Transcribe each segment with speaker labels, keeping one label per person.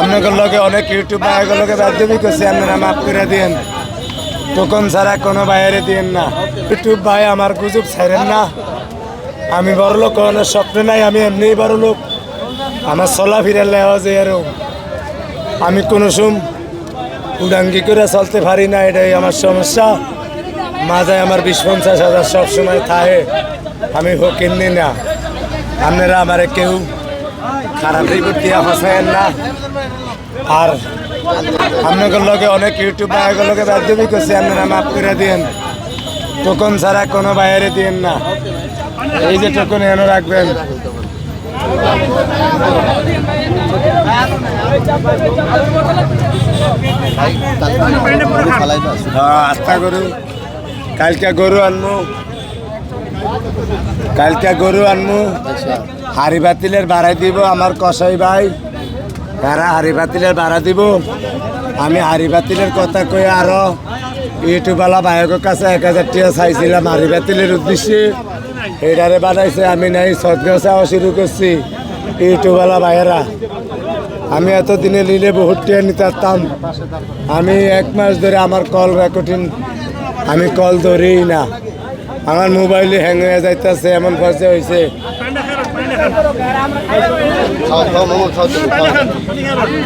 Speaker 1: আপনাদের লগে অনেক ইউটিউব ভাইয়ের লগে বাধ্যবি করছি আপনারা মাফ করে দিন টোকন ছাড়া কোনো বাইরে দিন না। ইউটিউব ভাই, আমার গুজব ছাড়েন না। আমি বড় লোক হওয়ার স্বপ্ন নাই, আমি এমনিই বড় লোক। আমার চলাফেরা লেওয়া যে আমি কোনো সুম উডাঙ্গি করে চলতে পারি না, এটাই আমার সমস্যা। মাঝায় আমার বিশ পঞ্চাশ হাজার সবসময় থাকে। আমি হকিন নি না। আপনারা আমারে কেউ খারাপ রিপোর্ট দিয়া ফসায়েন না। আর আপনাদের লগে অনেক ইউটিউব ভাইয়ের লগে বাধ্যবি করছি আপনারা মাফ করে দিন টোকন ছাড়া কোনো বাইরে দিন না। এই যে টোকন এনে রাখবেন। হ্যাঁ আস্থা গরু। কালকে গরু আনমু কালকে গরু আনমু। হাড়ি বাতিলের ভাড়া দিব, আমার কসাই ভাই। তারা হাড়ি বাতিলের ভাড়া দিব। আমি হাড়ি বাতিলের কথা কই আরও ইউটিউবওয়ালা ভাইয়ের কাছে এক হাজার টাকা চাইছিলাম হাড়ি বাতিলের উদ্দেশ্যে। এটারে বানাইছে, আমি নাই সদগাঁও চাওয়া শুরু করছি ইউটিউবওয়ালা ভাইয়েরা। আমি এতদিনে নিলে বহুত টাকা নিতে পারতাম। আমি এক মাস ধরে আমার কল রেকর্ডিং আমি কল ধরেই না। আমার মোবাইলে হ্যাং হয়ে যাইতেছে এমন পর্যায়ে হয়েছে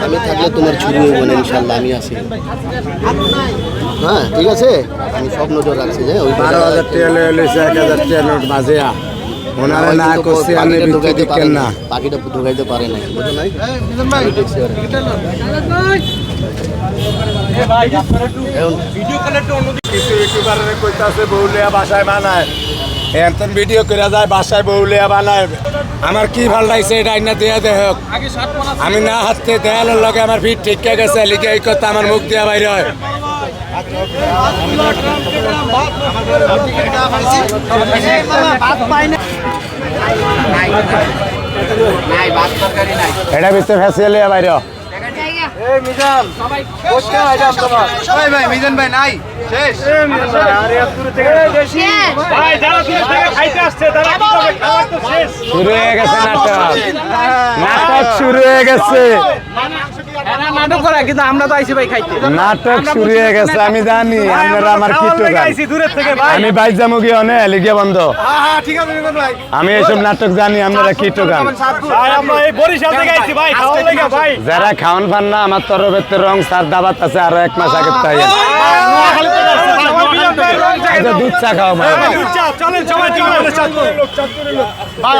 Speaker 2: আমি থাকলে তোমার হইব না ইনশাল্লাহ আমি আছি। হ্যাঁ ঠিক আছে? আমি সব নজর রাখছি যে ওই
Speaker 1: বারো হাজার টাকা লয়ে লইছে এক হাজার টাকা নোট বাজেয়া ওনারা না করছি আমি
Speaker 2: ঢুকাইতে পারে
Speaker 1: দিচ্ছেন
Speaker 2: না
Speaker 1: না
Speaker 2: পাখিটা ঢুকাইতে পারে বুঝো
Speaker 1: বাসায় বানায় ভিডিও করে যায় বাসায় বউলিয়া বানায় আমার কি ভালো লাগছে এটা আইনা দিয়া দেখ আমি না হাতে দেয়ালের লগে আমার ভিড় ঠিক গেছে লিখে এই কথা আমার মুখ দিয়া বাইরে হয় এটা ভিতরে ফেসিয়াল বাইরে হ।
Speaker 3: ভাই যারা দূর থেকে খাইতে আসছে তারা কি করবে খাবার তো শেষ।
Speaker 1: শুরু হয়ে গেছে নাটক। নাটক শুরু হয়ে গেছে।
Speaker 4: নাটক করা কিন্তু আমরা তো আইছি ভাই খাইতে
Speaker 1: নাটক শুরু হয়ে গেছে আমি জানি আমার কিটো
Speaker 3: ভাই
Speaker 1: আমি বাইক যাব গিয়ে অনে বন্ধ আমি এইসব নাটক জানি আমরা কিটো গান
Speaker 3: আমরা এই বরিশাল থেকে আইছি ভাই খাওয়ার লেগে ভাই
Speaker 1: যারা খাওয়ান ফান না আমার তরফের রং সার দাবাত আছে আরও এক মাস আগে তাই আচ্ছা, দুধ চা খাওয়া
Speaker 3: চলেন চাঁদপুরের লোক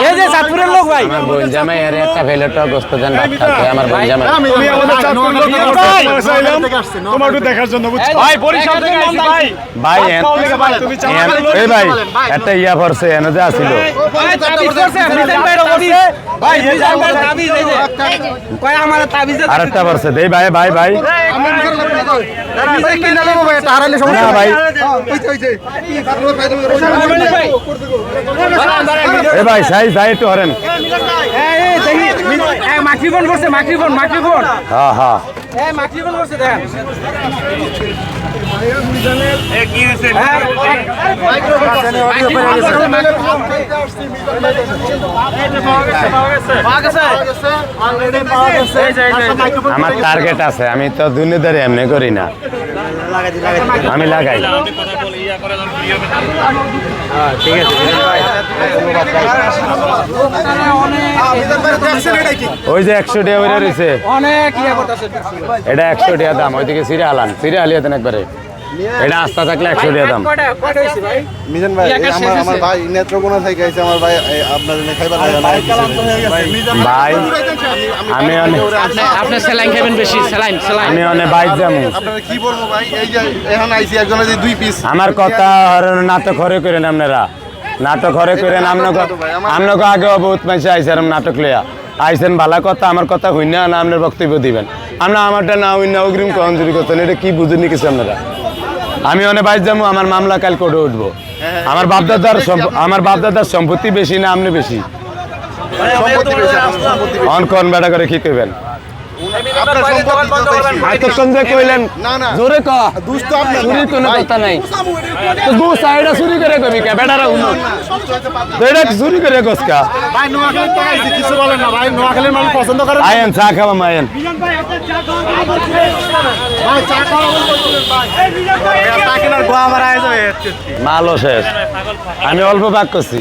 Speaker 4: এই যে চাঁদপুরের লোক ভাই।
Speaker 1: আমার বোন জামাই এর একটা ভেলোটা গোস্ত দেন ভাত খাতে আমার বোন জামাই।
Speaker 3: তুমি আমাদের চাঁদপুরের লোক ভাই তোমার একটু দেখার জন্য ভাই বরিশাল থেকে ভাই
Speaker 1: ভাই।
Speaker 3: ভাত খাওয়ার লেগে ভাই তুমি চাঁদপুরের লোক
Speaker 1: এই ভাই। একটা ইয়া পড়ছে এনে যে আসিল।
Speaker 4: ভাই মিজান ভাই। তাবিজ এই যে। কয় আমার তাবিজ
Speaker 1: আর একটা পড়ছে দেই ভাই ভাই ভাই। না ভাই। এ ভাই সাই সাই একটু হরেন
Speaker 4: এই এই দেখি মাইক্রোফোন করছে মাইক্রোফোন মাইক্রোফোন।
Speaker 1: হ্যাঁ হ্যাঁ।
Speaker 4: মাইক্রোফোন করছে দেখেন।
Speaker 1: আমার টার্গেট আছে আমি তো দুনিয়াদারি এমনি করি না। আমি লাগাই। ওই যে একশো টাকা রয়েছে। এটা একশো টাকা দাম ওইদিকে সিরে আলান সিরে আলিয়ে দেন একবারে। এটা আস্তা থাকলে একশো টাকা দাম।
Speaker 2: মিজান ভাই আমার আমার ভাই নেত্রকোনা থেকে আইছে আমার ভাই আপনার জন্য খাইবার
Speaker 1: ভাই আমি অনেক
Speaker 4: আপনি স্যালাইন খাবেন বেশি স্যালাইন স্যালাইন
Speaker 1: আমি অনেক বাইক যাব
Speaker 2: আপনারা কি বলব ভাই? এই যে এখন আইছি একজনের যে দুই পিস
Speaker 1: আমার কথা নাটক হরে করেন আপনারা। নাটক হরে করেন আপনাকে আপনাকে আগেও বহুত মানুষ আইসেন নাটক লইয়া। আইসেন ভালো কথা আমার কথা হইন না না আপনার বক্তব্য দিবেন। আমরা আমারটা না হইন না অগ্রিম চুরি করতেন এটা কি বুঝেনি কিছু আপনারা? আমি অনেক বাইর যাব আমার মামলা কাল করে উঠবো। আমার বাপদাদার সম্প- আমার বাপদাদার সম্পত্তি বেশি না
Speaker 2: সম্পত্তি বেশি।
Speaker 1: অন কন বেটা করে কি করবেন
Speaker 5: যে কইলেন
Speaker 6: না না।
Speaker 5: জোরে ক
Speaker 6: দুষ্ট আপনার
Speaker 5: চুরির কোনো কথা নাই। তো দু সাইডে চুরি করে কবি কে? বেটারা উনো তো চুরি করে কসকা
Speaker 2: ভাই নোয়াখালী তো আইছি কিছু বলেন না ভাই। নোয়াখালীর মানুষ পছন্দ করেন
Speaker 5: আয়েন চা খাওয়া মায়েন।
Speaker 2: ভাই চা খাওয়া চা কেনার গোয়া আমার আয়োজন
Speaker 5: মালও শেষ। আমি অল্প ভাগ করছি।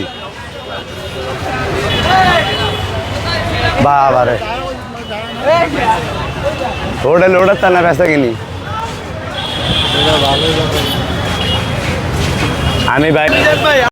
Speaker 5: বাবারে। হোটেল ওটার তা না বেসা কিনি। আমি ভাই